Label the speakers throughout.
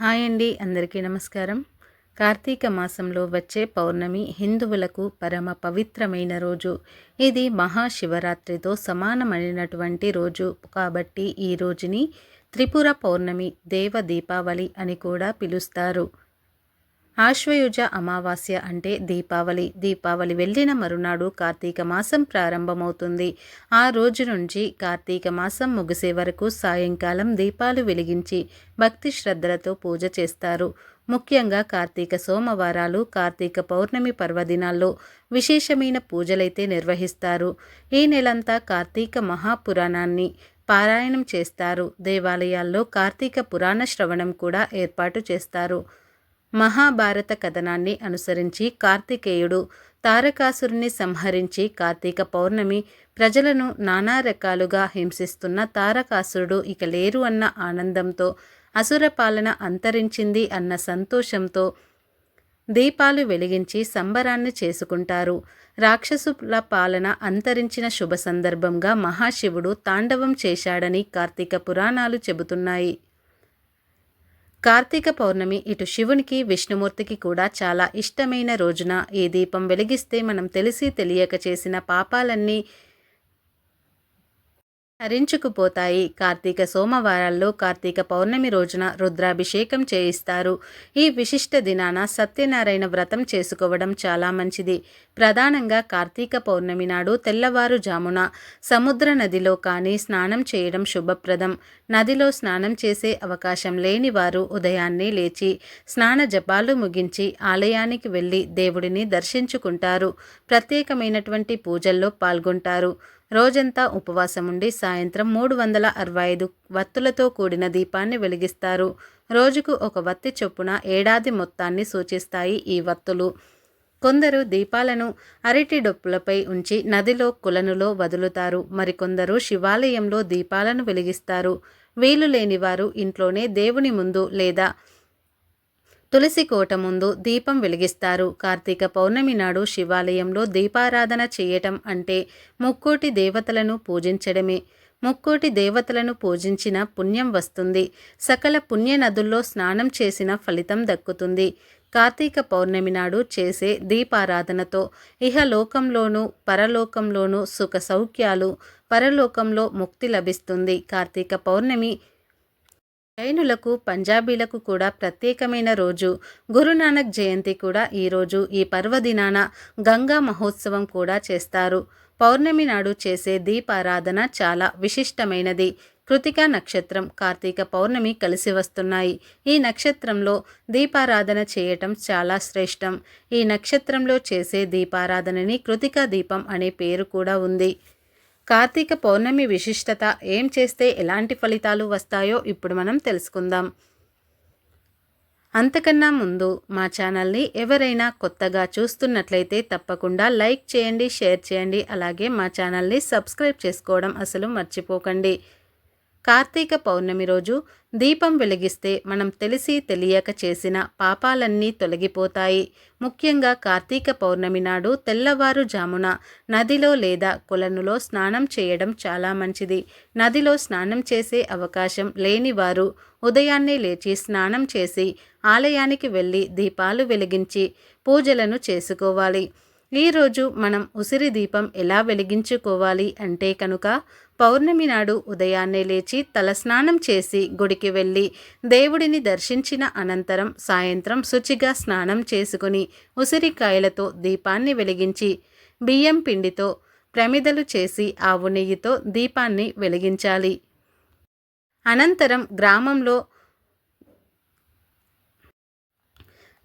Speaker 1: Hi అండి అందరికీ నమస్కారం. కార్తీక మాసంలో వచ్చే పౌర్ణమి హిందువులకు పరమ పవిత్రమైన రోజు. ఇది మహాశివరాత్రితో సమానమైనటువంటి రోజు. కాబట్టి ఈ రోజుని త్రిపుర పౌర్ణమి దేవ దీపావళి అని కూడా పిలుస్తారు. ఆశ్వయుజ అమావాస్య అంటే దీపావళి. దీపావళి వెళ్ళిన మరునాడు కార్తీక మాసం ప్రారంభమవుతుంది. ఆ రోజు నుంచి కార్తీక మాసం ముగిసే వరకు సాయంకాలం దీపాలు వెలిగించి భక్తి శ్రద్ధలతో పూజ చేస్తారు. ముఖ్యంగా కార్తీక సోమవారాలు కార్తీక పౌర్ణమి పర్వదినాల్లో విశేషమైన పూజలైతే నిర్వహిస్తారు. ఈ నెలంతా కార్తీక మహాపురాణాన్ని పారాయణం చేస్తారు. దేవాలయాల్లో కార్తీక పురాణ శ్రవణం కూడా ఏర్పాటు చేస్తారు. మహాభారత కథనాన్ని అనుసరించి కార్తికేయుడు తారకాసురుని సంహరించి కార్తీక పౌర్ణమి ప్రజలను నానా రకాలుగా హింసిస్తున్న తారకాసురుడు ఇక లేరు అన్న ఆనందంతో అసుర పాలన అంతరించింది అన్న సంతోషంతో దీపాలు వెలిగించి సంబరాన్ని చేసుకుంటారు. రాక్షసుల పాలన అంతరించిన శుభ సందర్భంగా మహాశివుడు తాండవం చేశాడని కార్తీక పురాణాలు చెబుతున్నాయి. కార్తీక పౌర్ణమి ఇటు శివునికి విష్ణుమూర్తికి కూడా చాలా ఇష్టమైన రోజున ఈ దీపం వెలిగిస్తే మనం తెలిసి తెలియక చేసిన పాపాలన్నీ హరించుకుపోతాయి. కార్తీక సోమవారాల్లో కార్తీక పౌర్ణమి రోజున రుద్రాభిషేకం చేయిస్తారు. ఈ విశిష్ట దినాన సత్యనారాయణ వ్రతం చేసుకోవడం చాలా మంచిది. ప్రధానంగా కార్తీక పౌర్ణమి నాడు తెల్లవారుజామున సముద్ర నదిలో కానీ స్నానం చేయడం శుభప్రదం. నదిలో స్నానం చేసే అవకాశం లేని వారు ఉదయాన్నే లేచి స్నాన జపాలు ముగించి ఆలయానికి వెళ్ళి దేవుడిని దర్శించుకుంటారు. ప్రత్యేకమైనటువంటి పూజల్లో పాల్గొంటారు. రోజంతా ఉపవాసం ఉండి సాయంత్రం మూడు వందల అరవై ఐదు వత్తులతో కూడిన దీపాన్ని వెలిగిస్తారు. రోజుకు ఒక వత్తి చొప్పున ఏడాది మొత్తాన్ని సూచిస్తాయి ఈ వత్తులు. కొందరు దీపాలను అరటి డొప్పులపై ఉంచి నదిలో కులనులో వదులుతారు. మరికొందరు శివాలయంలో దీపాలను వెలిగిస్తారు. వీలు లేని వారు ఇంట్లోనే దేవుని ముందు లేదా తులసి కోట ముందు దీపం వెలిగిస్తారు. కార్తీక పౌర్ణమి నాడు శివాలయంలో దీపారాధన చేయటం అంటే ముక్కోటి దేవతలను పూజించడమే. ముక్కోటి దేవతలను పూజించిన పుణ్యం వస్తుంది. సకల పుణ్య నదుల్లో స్నానం చేసిన ఫలితం దక్కుతుంది. కార్తీక పౌర్ణమి నాడు చేసే దీపారాధనతో ఇహలోకంలోనూ పరలోకంలోనూ సుఖ సౌఖ్యాలు పరలోకంలో ముక్తి లభిస్తుంది. కార్తీక పౌర్ణమి జైనులకు పంజాబీలకు కూడా ప్రత్యేకమైన రోజు. గురునానక్ జయంతి కూడా ఈరోజు ఈ పర్వదినాన గంగా మహోత్సవం కూడా చేస్తారు. పౌర్ణమి నాడు చేసే దీపారాధన చాలా విశిష్టమైనది. కృతికా నక్షత్రం కార్తీక పౌర్ణమి కలిసి వస్తున్నాయి. ఈ నక్షత్రంలో దీపారాధన చేయటం చాలా శ్రేష్టం. ఈ నక్షత్రంలో చేసే దీపారాధనని కృతికా దీపం అనే పేరు కూడా ఉంది. కార్తీక పౌర్ణమి విశిష్టత ఏం చేస్తే ఎలాంటి ఫలితాలు వస్తాయో ఇప్పుడు మనం తెలుసుకుందాం. అంతకన్నా ముందు మా ఛానల్ని ఎవరైనా కొత్తగా చూస్తున్నట్లయితే తప్పకుండా లైక్ చేయండి షేర్ చేయండి అలాగే మా ఛానల్ని సబ్స్క్రైబ్ చేసుకోవడం అసలు మర్చిపోకండి. కార్తీక పౌర్ణమి రోజు దీపం వెలిగిస్తే మనం తెలిసి తెలియక చేసిన పాపాలన్నీ తొలగిపోతాయి. ముఖ్యంగా కార్తీక పౌర్ణమి నాడు తెల్లవారుజామున నదిలో లేదా కొలనులో స్నానం చేయడం చాలా మంచిది. నదిలో స్నానం చేసే అవకాశం లేనివారు ఉదయాన్నే లేచి స్నానం చేసి ఆలయానికి వెళ్ళి దీపాలు వెలిగించి పూజలను చేసుకోవాలి. ఈరోజు మనం ఉసిరి దీపం ఎలా వెలిగించుకోవాలి అంటే కనుక పౌర్ణమి నాడు ఉదయాన్నే లేచి తలస్నానం చేసి గుడికి వెళ్ళి దేవుడిని దర్శించిన అనంతరం సాయంత్రం శుచిగా స్నానం చేసుకుని ఉసిరికాయలతో దీపాన్ని వెలిగించి బియ్యం పిండితో ప్రమిదలు చేసి ఆవు నెయ్యితో దీపాన్ని వెలిగించాలి. అనంతరం గ్రామంలో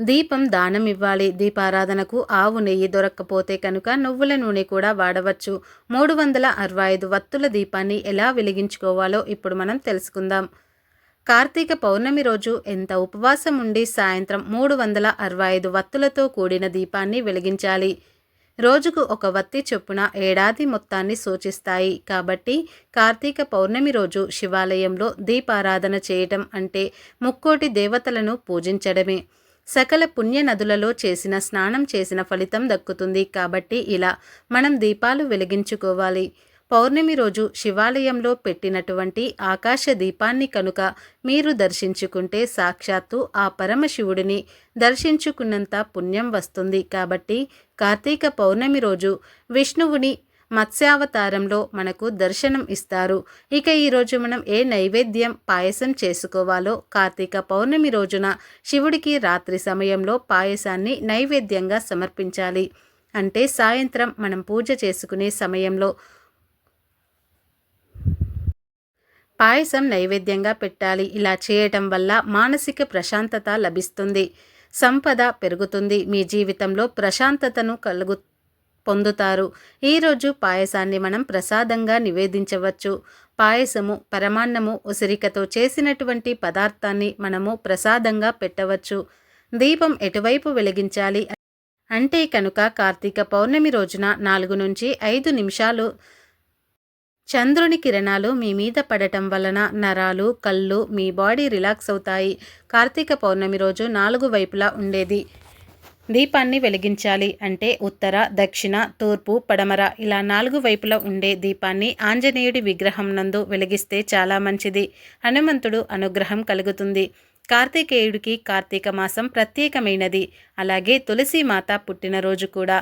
Speaker 1: దీపం దానం ఇవ్వాలి. దీపారాధనకు ఆవు నెయ్యి దొరక్కపోతే కనుక నువ్వుల నూనె కూడా వాడవచ్చు. మూడు వందల అరవై ఐదు వత్తుల దీపాన్ని ఎలా వెలిగించుకోవాలో ఇప్పుడు మనం తెలుసుకుందాం. కార్తీక పౌర్ణమి రోజు ఎంత ఉపవాసం ఉండి సాయంత్రం మూడు వందల అరవై ఐదు వత్తులతో కూడిన దీపాన్ని వెలిగించాలి? రోజుకు ఒక వత్తి చొప్పున ఏడాది మొత్తాన్ని సూచిస్తాయి. కాబట్టి కార్తీక పౌర్ణమి రోజు శివాలయంలో దీపారాధన చేయటం అంటే ముక్కోటి దేవతలను పూజించడమే. సకల పుణ్య నదులలో చేసిన స్నానం చేసిన ఫలితం దక్కుతుంది. కాబట్టి ఇలా మనం దీపాలు వెలిగించుకోవాలి. పౌర్ణమి రోజు శివాలయంలో పెట్టినటువంటి ఆకాశ దీపాన్ని కనుక మీరు దర్శించుకుంటే సాక్షాత్తు ఆ పరమశివుడిని దర్శించుకున్నంత పుణ్యం వస్తుంది. కాబట్టి కార్తీక పౌర్ణమి రోజు విష్ణువుని మత్స్యావతారంలో మనకు దర్శనం ఇస్తారు. ఇక ఈరోజు మనం ఏ నైవేద్యం పాయసం చేసుకోవాలో కార్తీక పౌర్ణమి రోజున శివుడికి రాత్రి సమయంలో పాయసాన్ని నైవేద్యంగా సమర్పించాలి. అంటే సాయంత్రం మనం పూజ చేసుకునే సమయంలో పాయసం నైవేద్యంగా పెట్టాలి. ఇలా చేయటం వల్ల మానసిక ప్రశాంతత లభిస్తుంది. సంపద పెరుగుతుంది. మీ జీవితంలో ప్రశాంతతను కలుగు పొందుతారు. ఈరోజు పాయసాన్ని మనం ప్రసాదంగా నివేదించవచ్చు. పాయసము పరమాన్నము ఉసిరికతో చేసినటువంటి పదార్థాన్ని మనము ప్రసాదంగా పెట్టవచ్చు. దీపం ఎటువైపు వెలిగించాలి? అంటే కనుక కార్తీక పౌర్ణమి రోజున నాలుగు నుంచి ఐదు నిమిషాలు చంద్రుని కిరణాలు మీ మీద పడటం వలన నరాలు కళ్ళు మీ బాడీ రిలాక్స్ అవుతాయి. కార్తీక పౌర్ణమి రోజు నాలుగు వైపులా ఉండేది. దీపాన్ని వెలిగించాలి అంటే ఉత్తర దక్షిణ తూర్పు పడమర ఇలా నాలుగు వైపులా ఉండే దీపాన్ని ఆంజనేయుడి విగ్రహం నందు వెలిగిస్తే చాలా మంచిది. హనుమంతుడు అనుగ్రహం కలుగుతుంది. కార్తికేయుడికి కార్తీక మాసం ప్రత్యేకమైనది. అలాగే తులసి మాత పుట్టినరోజు కూడా.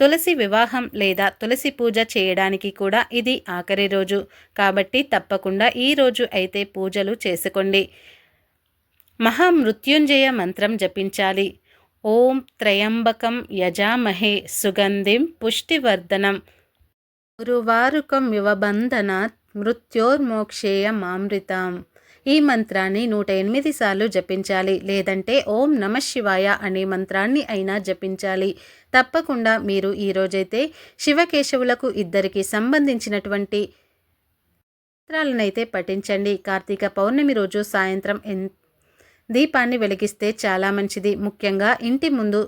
Speaker 1: తులసి వివాహం లేదా తులసి పూజ చేయడానికి కూడా ఇది ఆఖరి రోజు. కాబట్టి తప్పకుండా ఈ రోజు అయితే పూజలు చేసుకోండి. మహామృత్యుంజయ మంత్రం జపించాలి. ఓం త్రయంబకం యజామహే సుగంధిం పుష్టివర్ధనం. గురువారుకం యువబంధనాత్ మృత్యోర్మోక్షేయ మామృతాం ఈ మంత్రాన్ని నూట ఎనిమిది సార్లు జపించాలి. లేదంటే ఓం నమ శివాయ అనే మంత్రాన్ని అయినా జపించాలి. తప్పకుండా మీరు ఈరోజైతే శివకేశవులకు ఇద్దరికి సంబంధించినటువంటి మంత్రాలనైతే పఠించండి. కార్తీక పౌర్ణమి రోజు సాయంత్రం దీపాన్ని వెలిగిస్తే చాలా మంచిది. ముఖ్యంగా ఇంటి ముందు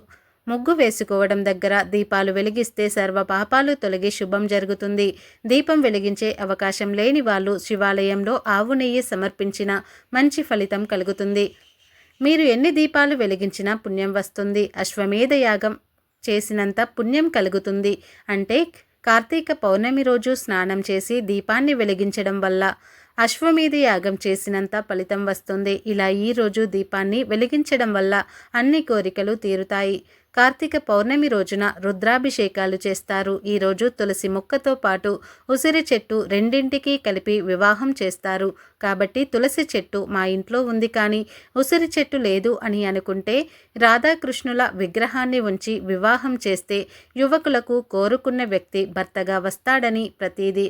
Speaker 1: ముగ్గు వేసుకోవడం దగ్గర దీపాలు వెలిగిస్తే సర్వ పాపాలు తొలగి శుభం జరుగుతుంది. దీపం వెలిగించే అవకాశం లేని వాళ్ళు శివాలయంలో ఆవు నెయ్యి సమర్పించిన మంచి ఫలితం కలుగుతుంది. మీరు ఎన్ని దీపాలు వెలిగించినా పుణ్యం వస్తుంది. అశ్వమేధ యాగం చేసినంత పుణ్యం కలుగుతుంది. అంటే కార్తీక పౌర్ణమి రోజు స్నానం చేసి దీపాన్ని వెలిగించడం వల్ల అశ్వమేధ యాగం చేసినంత ఫలితం వస్తుంది. ఇలా ఈరోజు దీపాన్ని వెలిగించడం వల్ల అన్ని కోరికలు తీరుతాయి. కార్తీక పౌర్ణమి రోజున రుద్రాభిషేకాలు చేస్తారు. ఈరోజు తులసి మొక్కతో పాటు ఉసిరి చెట్టు రెండింటికి కలిపి వివాహం చేస్తారు. కాబట్టి తులసి చెట్టు మా ఇంట్లో ఉంది కానీ ఉసిరి చెట్టు లేదు అని అనుకుంటే రాధాకృష్ణుల విగ్రహాన్ని ఉంచి వివాహం చేస్తే యువకులకు కోరుకున్న వ్యక్తి భర్తగా వస్తాడని ప్రతీది.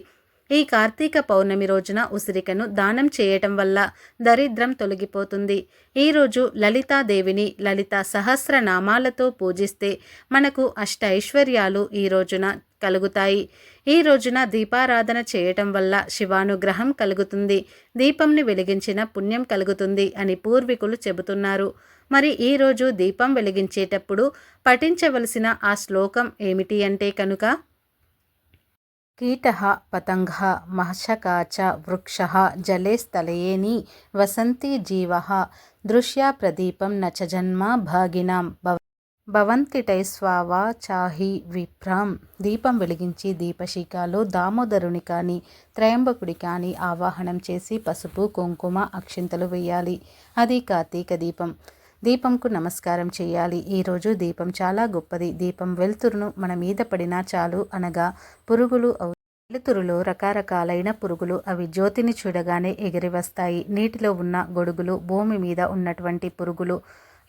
Speaker 1: ఈ కార్తీక పౌర్ణమి రోజున ఉసిరికను దానం చేయటం వల్ల దరిద్రం తొలగిపోతుంది. ఈరోజు లలితాదేవిని లలిత సహస్రనామాలతో పూజిస్తే మనకు అష్ట ఐశ్వర్యాలు ఈ రోజున కలుగుతాయి. ఈ రోజున దీపారాధన చేయటం వల్ల శివానుగ్రహం కలుగుతుంది. దీపంని వెలిగించిన పుణ్యం కలుగుతుంది అని పూర్వీకులు చెబుతున్నారు. మరి ఈరోజు దీపం వెలిగించేటప్పుడు పఠించవలసిన ఆ శ్లోకం ఏమిటి అంటే కనుక కీటः పతంగ మహషకాచ చ వృక్ష జలే స్థలయేని వసంతి జీవ దృశ్యా ప్రదీపం నచ జన్మ భాగినాం భవంతిటైస్వావా చాహి విప్రాం దీపం వెలిగించి దీపశిఖాలు దామోదరుని కానీ త్రయంబకుడి కానీ ఆవాహనం చేసి పసుపు కుంకుమ అక్షింతలు వేయాలి. అది కార్తీక దీపం. దీపంకు నమస్కారం చేయాలి. ఈరోజు దీపం చాలా గొప్పది. దీపం వెలుతురును మన మీద పడినా చాలు అనగా పురుగులు వెలుతురులో రకరకాలైన పురుగులు అవి జ్యోతిని చూడగానే ఎగిరి వస్తాయి. నీటిలో ఉన్న గొడుగులు భూమి మీద ఉన్నటువంటి పురుగులు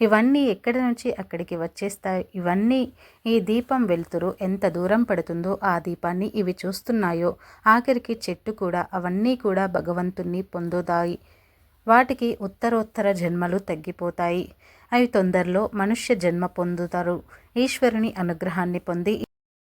Speaker 1: ఇవన్నీ ఎక్కడి నుంచి అక్కడికి వచ్చేస్తాయి? ఇవన్నీ ఈ దీపం వెలుతురు ఎంత దూరం పడుతుందో ఆ దీపాన్ని ఇవి చూస్తున్నాయో ఆఖరికి చెట్టు కూడా అవన్నీ కూడా భగవంతుణ్ణి పొందుతాయి. వాటికి ఉత్తరోత్తర జన్మలు తగ్గిపోతాయి. అవి తొందరలో మనుష్య జన్మ పొందుతారు. ఈశ్వరుని అనుగ్రహాన్ని పొంది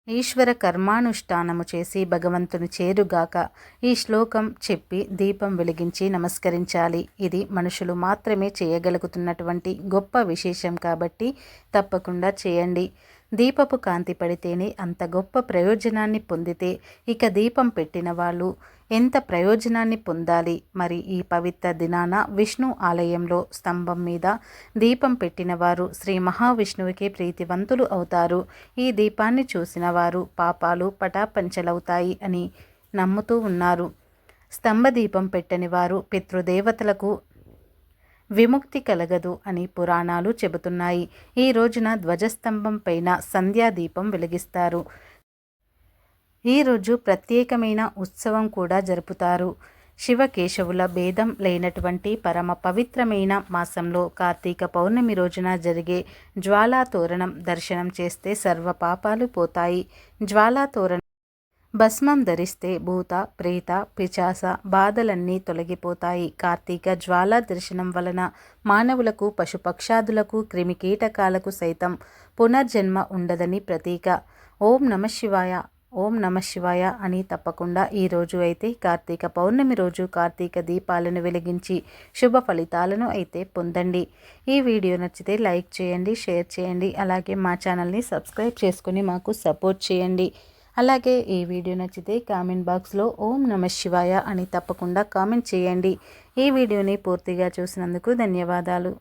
Speaker 1: ఈశ్వర కర్మానుష్ఠానము చేసి భగవంతుని చేరుగాక ఈ శ్లోకం చెప్పి దీపం వెలిగించి నమస్కరించాలి. ఇది మనుషులు మాత్రమే చేయగలుగుతున్నటువంటి గొప్ప విశేషం కాబట్టి తప్పకుండా చేయండి. దీపపు కాంతి పడితేనే అంత గొప్ప ప్రయోజనాన్ని పొందితే ఇక దీపం పెట్టిన వాళ్ళు ఎంత ప్రయోజనాన్ని పొందాలి? మరి ఈ పవిత్ర దినాన విష్ణు ఆలయంలో స్తంభం మీద దీపం పెట్టిన వారు శ్రీ మహావిష్ణువుకి ప్రీతివంతులు అవుతారు. ఈ దీపాన్ని చూసిన వారు పాపాలు పటాపంచలవుతాయి అని నమ్ముతూ ఉన్నారు. స్తంభదీపం పెట్టని వారు పితృదేవతలకు విముక్తి కలగదు అని పురాణాలు చెబుతున్నాయి. ఈ రోజున ధ్వజస్తంభం పైన సంధ్యాదీపం వెలిగిస్తారు. ఈరోజు ప్రత్యేకమైన ఉత్సవం కూడా జరుపుతారు. శివకేశవుల భేదం లేనటువంటి పరమ పవిత్రమైన మాసంలో కార్తీక పౌర్ణమి రోజున జరిగే జ్వాలాతోరణం దర్శనం చేస్తే సర్వ పాపాలు పోతాయి. జ్వాలాతోరణం భస్మం ధరిస్తే భూత ప్రేత పిచాస బాధలన్నీ తొలగిపోతాయి. కార్తీక జ్వాలా దర్శనం వలన మానవులకు పశుపక్షాదులకు క్రిమికీటకాలకు సైతం పునర్జన్మ ఉండదని ప్రతీక. ఓం నమ శివాయ. ఓం నమ శివాయ అని తప్పకుండా ఈరోజు అయితే కార్తీక పౌర్ణమి రోజు కార్తీక దీపాలను వెలిగించి శుభ ఫలితాలను అయితే పొందండి. ఈ వీడియో నచ్చితే లైక్ చేయండి షేర్ చేయండి అలాగే మా ఛానల్ని సబ్స్క్రైబ్ చేసుకుని మాకు సపోర్ట్ చేయండి. అలాగే ఈ వీడియో నచ్చితే కామెంట్ బాక్స్లో ఓం నమ శివాయ అని తప్పకుండా కామెంట్ చేయండి. ఈ వీడియోని పూర్తిగా చూసినందుకు ధన్యవాదాలు.